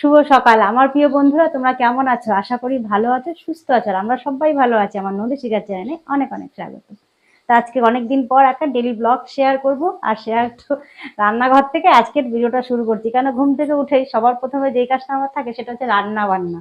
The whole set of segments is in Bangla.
শুভ সকাল। আমার প্রিয় বন্ধুরা, তোমরা কেমন আছো? আশা করি ভালো আছো, সুস্থ আছো আমরা সবাই ভালো আছি। আমার নদী শিকার চ্যানেলে অনেক অনেক স্বাগত। তো আজকে অনেকদিন পর একটা ডেলি ব্লগ শেয়ার করব, আর শেয়ার তো রান্নাঘর থেকে আজকের ভিডিওটা শুরু করছি। কেন ঘুম থেকে উঠেই সবার প্রথমে যেই কাজটা আমার থাকে, সেটা হচ্ছে রান্না বান্না।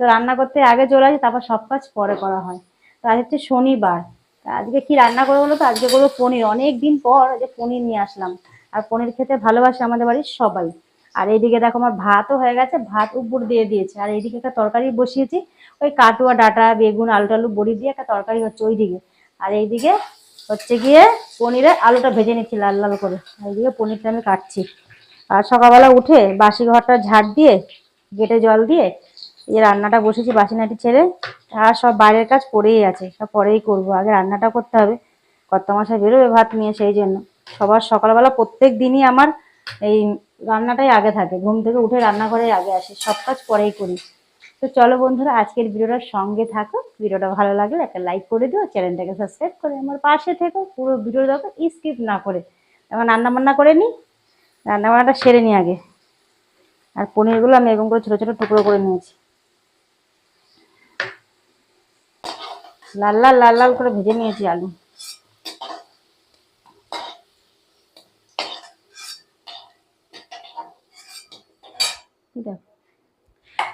তো রান্না করতে আগে চলে আসি, তারপর সব কাজ পরে করা হয়। তো আজ হচ্ছে শনিবার। আজকে কি রান্না করব বলো তো? আজকে করব পনির। অনেক দিন পর যে পনির নিয়ে আসলাম। আর পনির খেতে ভালোবাসে আমাদের বাড়ির সবাই। আর এইদিকে দেখো আমার ভাতও হয়ে গেছে, ভাত উপর দিয়ে দিয়েছে। আর এইদিকে একটা তরকারি বসিয়েছি, ওই কাটুয়া, ডাটা, বেগুন, আলু টালু বড়ি দিয়ে একটা তরকারি হচ্ছে ওইদিকে। আর এইদিকে হচ্ছে গিয়ে পনিরে আলুটা ভেজে নিচ্ছি লাল লাল করে। এইদিকে পনিরটা আমি কাটছি। আর সকালবেলা উঠে বাসি ঘরটা ঝাড় দিয়ে, গেটে জল দিয়ে এই রান্নাটা বসেছি বাসি নাটি ছেড়ে। আর সব বাইরের কাজ পড়েই আছে, সব পরেই করব। আগে রান্নাটা করতে হবে কত মাসে বেরোবে ভাত নিয়ে সেই জন্য। সবার সকালবেলা প্রত্যেক দিনই আমার এই রান্নাটাই আগে থাকে, ঘুম থেকে উঠে রান্নাঘরে আগে আসে, সব কাজ পরেই করি। তো চলো বন্ধুরা, আজকের ভিডিওটার সঙ্গে থাকো। ভিডিওটা ভালো লাগলে একটা লাইক করে দিও, চ্যানেলটাকে সাবস্ক্রাইব করে আমার পাশে থেকো। পুরো ভিডিও দেখো স্কিপ না করে। এখন রান্না বান্না করে নিই রান্না বান্নাটা সেরে নিই আগে। আর পনিরগুলো আমি এরকম করে ছোটো ছোটো টুকরো করে নিয়েছি। লাল লাল লাল লাল করে ভেজে নিয়েছি আলু এই দেখো।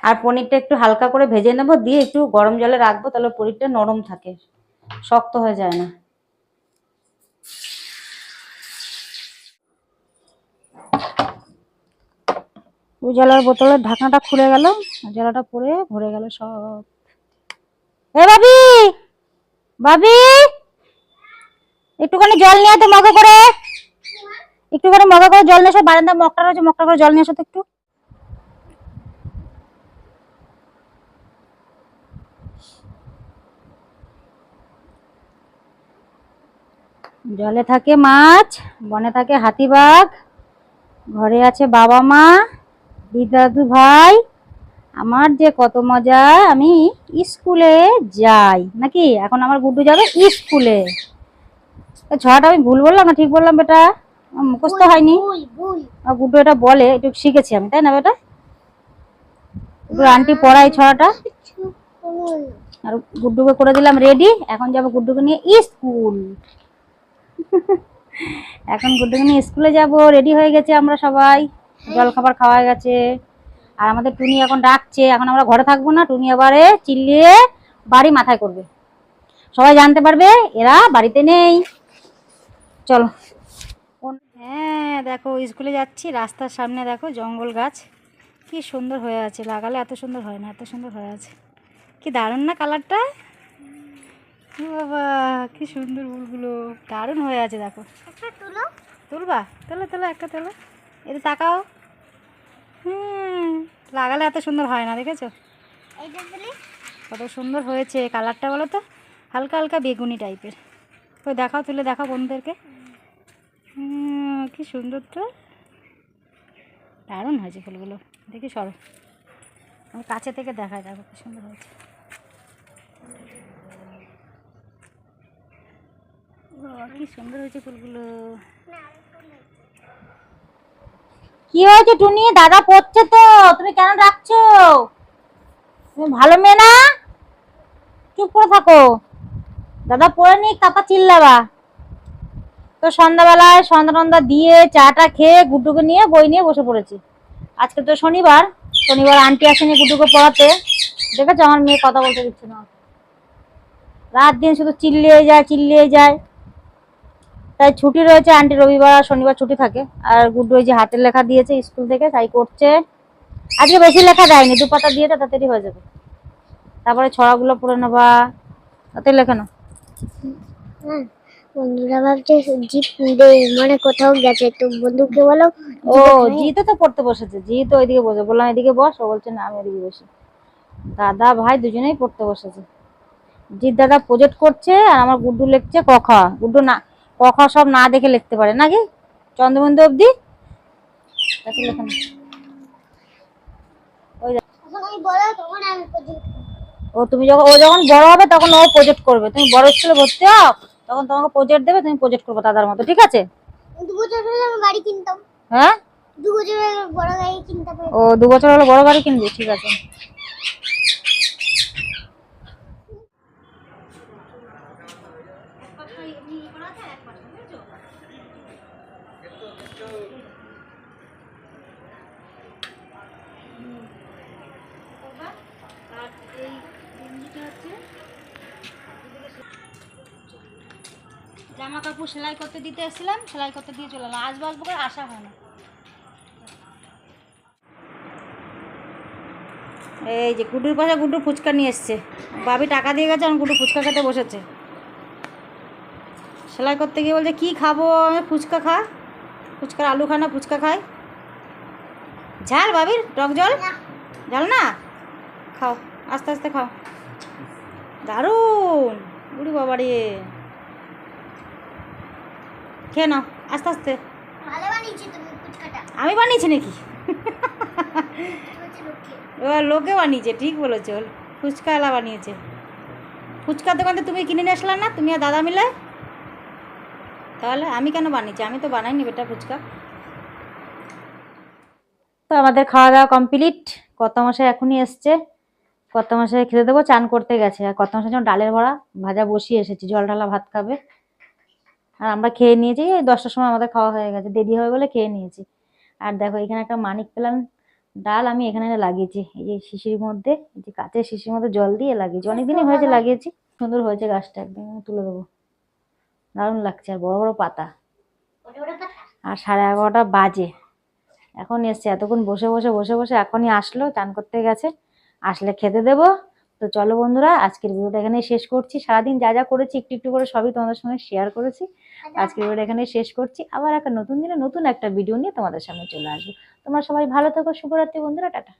আর পনিরটা একটু হালকা করে ভেজে নেব, দিয়ে একটু গরম জলে রাখব, তাহলে পনিরটা নরম থাকে, শক্ত হয়ে যায় না। উজালার বোতলের ঢাকনাটা খুলে গেল জলাটা পরে ভরে গেল সব। এ ভাবি! ভাবি! একটুখানি জল নিয়ে তো মগে করে। একটুখানি মগে করে জল নিয়ে এসো বারান্দা মগটা রয়েছে, মগটা করে জল নিয়ে এসো তো একটু। জলে থাকে মাছ বনে থাকে হাতিবাঘ ঘরে আছে বাবা মা দিদাদু ভাই। আমার যে কত মজা আমি স্কুলে যাই। নাকি? এখন আমার গুড্ডু যাবে স্কুলে। এ ছড়াটা আমি ভুল বললাম না? ঠিক বললাম বেটা? মুখস্থ হয়নি। গুড্ডু এটা বলে একটু শিখেছি আমি তাই না বেটা? আন্টি পড়াই ছড়াটা আর গুড্ডুকে করে দিলাম রেডি। এখন যাব গুড্ডুকে নিয়ে স্কুল। এখন গুড্ডুকে নিয়ে স্কুলে যাব রেডি হয়ে গেছে আমরা সবাই। জল খাবার খাওয়া গেছে। আর আমাদের টুনি এখন ডাকছে, এখন আমরা ঘরে থাকব না, টুনি এবারে চিল্লিয়ে বাড়ি মাথায় করবে। সবাই জানতে পারবে, এরা বাড়িতে নেই। চলো। হ্যাঁ দেখো, স্কুলে যাচ্ছি, রাস্তার সামনে দেখো, জঙ্গল গাছ। কি সুন্দর হয়ে আছে, লাগালে এত সুন্দর হয় না, এত সুন্দর হয়ে আছে। কি দারুণ না কালারটা বাবা কি সুন্দর ফুলগুলো। দারুণ হয়ে আছে দেখো। তুলবা? তোলো তোলো একটা তোলো। এতে তাকাও। হুম লাগালে এত সুন্দর হয় না দেখেছ? কত সুন্দর হয়েছে কালারটা বলো তো? হালকা হালকা বেগুনি টাইপের। ওই দেখাও তুলে দেখাও বন্ধুদেরকে। কি সুন্দর তো। দারুণ হয়েছে ফুলগুলো। দেখি সরো। আমি কাছে থেকে দেখাই দেখো কি সুন্দর হয়েছে বাবা, কি হয়েছে টুনি? দাদা পড়ছে তো, তুমি কেন ডাকছো? তুমি ভালো মেয়ে না? চুপ করে থাকো। দাদা পড়ে নি, তারপর চিল্লাবা। তো সন্ধ্যাবেলায় সন্ধ্যা দিয়ে চাটা খেয়ে গুড্ডুকে নিয়ে বই নিয়ে বসে পড়েছি। আজকে তো শনিবার শনিবার আন্টি আসেনি গুড্ডুকে পড়াতে। দেখেছ? আমার মেয়ে কথা বলতে দিচ্ছে না। রাত দিন শুধু চিল্লিয়ে যায় চিল্লিয়ে যায়। তাই ছুটি রয়েছে আন্টি রবিবার আর শনিবার ছুটি থাকে। আর গুড্ডু ওই যে হাতের লেখা দিয়েছে স্কুল থেকে তাই করছে। আজকে বেশি লেখা দেয়নি দু পাতা দিয়েছে তাড়াতাড়ি হয়ে যাবে। তারপরে ছড়াগুলো পড়ে নেবা তাতে লেখে না। বন্ধুরা ভাবছে জিপ মানে কোথাও গেছে তো বন্ধুকে বলো ও তো পড়তে বসেছে জি তো ওইদিকে বসে বললাম এদিকে বস ও বলছে না আমি এদিকে বসি। দাদা ভাই দুজনেই পড়তে বসেছে। জিৎ দাদা প্রজেক্ট করছে আর আমার গুড্ডু লিখছে কখা গুড্ডু না কখা সব না দেখে লিখতে পারে নাকি? চন্দ্রবিন্দু অবধি? ও তুমি যখন ও যখন বড় হবে তখন ও প্রজেক্ট করবে। তুমি বড় স্কুলে ভর্তি হও তখন তোমাকে প্রজেক্ট দেবে তুমি প্রজেক্ট করবে দাদার মতো ঠিক আছে? হ্যাঁ? ও দু বছর হলো বড় গাড়ি কিনবি ঠিক আছে। জামা কাপড় সেলাই করতে দিতে এসেছিলাম সেলাই করতে দিয়ে চলে এলাম আসব আসব করে আসা হয় না। এই যে গুডুর পাশে গুডু ফুচকা নিয়ে এসছে। বাবি টাকা দিয়ে গেছে এখন গুডু ফুচকা খেতে বসেছে। সেলাই করতে গিয়ে বলছে কী খাব? আমি ফুচকা খা। ফুচকার আলু খানা ফুচকা খাই ঝাল বাবির? টক জল? ঝাল না? খাও আস্তে আস্তে খাও। দারুণ! বাবা রে খেয়ে নাও আস্তে আস্তে। আমি বানিয়েছি নাকি? ও লোকে বানিয়েছে ঠিক বলেছ। ফুচকাওয়ালা বানিয়েছে। ফুচকার দোকান তুমি কিনে নিয়ে আসলে না? তুমি আর দাদা মিলে? তাহলে আমি কেন বানিয়েছি? আমি তো বানাইনি বেটা ফুচকা। তো আমাদের খাওয়া দাওয়া কমপ্লিট। কত মশাই এখনই এসছে। কত মশাই খেতে দেবো চান করতে গেছে। আর কত মশাই যেন ডালের ভরা ভাজা বসিয়ে এসেছি জল ঢালা ভাত খাবে। আর আমরা খেয়ে নিয়েছি এই দশটার সময় আমাদের খাওয়া হয়ে গেছে দেরি হবে বলে খেয়ে নিয়েছি। আর দেখো এখানে একটা মানিক পেলাম ডাল আমি এখানে লাগিয়েছি এই যে শিশির মধ্যে এই যে কাঁচের শিশির মধ্যে জল দিয়ে লাগিয়েছি অনেকদিনই হয়েছে লাগিয়েছি সুন্দর হয়েছে গাছটা একদম তুলে দেবো। দারুণ লাগছে আর বড় বড় পাতা। আর সাড়ে এগারোটা বাজে এখন এসছে এতক্ষণ বসে বসে বসে বসে এখনই আসলো চান করতে গেছে আসলে খেতে দেবো তো চলো বন্ধুরা আজকের ভিডিওটা এখানে শেষ করছি। সারাদিন যা যা করেছি একটু একটু করে সবই তোমাদের সঙ্গে শেয়ার করেছি। আজকের ভিডিওটা এখানে শেষ করছি। আবার একটা নতুন দিনে নতুন একটা ভিডিও নিয়ে তোমাদের সামনে চলে আসব। তোমরা সবাই ভালো থাকো শুভরাত্রি বন্ধুরা টাটা।